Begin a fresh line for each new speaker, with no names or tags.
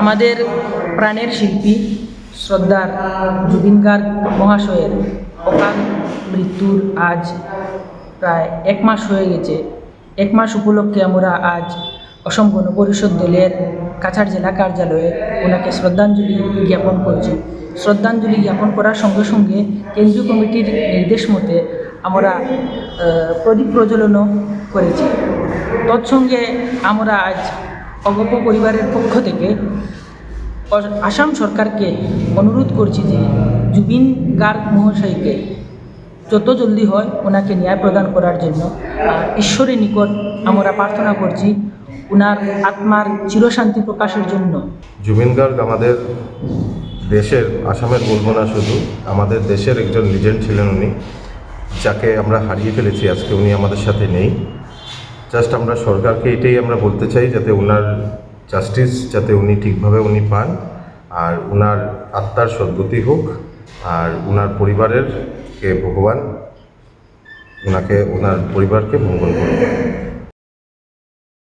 আমাদের প্রাণের শিল্পী শ্রদ্ধার জুবিন গার্গ মহাশয়ের অকাল মৃত্যুর আজ প্রায় এক মাস হয়ে গেছে। এক মাস উপলক্ষে আমরা আজ অসম গণ পরিষদ দলের কাছাড় জেলা কার্যালয়ে ওনাকে শ্রদ্ধাঞ্জলি জ্ঞাপন করছি। শ্রদ্ধাঞ্জলি জ্ঞাপন করার সঙ্গে সঙ্গে কেন্দ্রীয় কমিটির নির্দেশ মতে আমরা প্রদীপ প্রজ্বলনও করেছি। তৎসঙ্গে আমরা আজ অগপ পরিবারের পক্ষ থেকে আসাম সরকারকে অনুরোধ করছি যে জুবিন গার্গ মহাশয়কে যত জলদি হয় ওনাকে ন্যায় প্রদান করার জন্য ঈশ্বরের নিকট আমরা প্রার্থনা করছি ওনার আত্মার চিরশান্তি প্রকাশের জন্য।
জুবিন গার্গ আমাদের দেশের, আসামের বলব না শুধু, আমাদের দেশের একজন লিজেন্ড ছিলেন উনি, যাকে আমরা হারিয়ে ফেলেছি, আজকে উনি আমাদের সাথে নেই। জাস্ট আমরা সরকারকে এটাই আমরা বলতে চাই যাতে ওনার জাস্টিস যাতে উনি ঠিকভাবে উনি পান, আর ওনার আত্মার সদ্গতি হোক, আর ওনার পরিবারের কে ভগবান ওনাকে ওনার পরিবারকে মঙ্গল করুন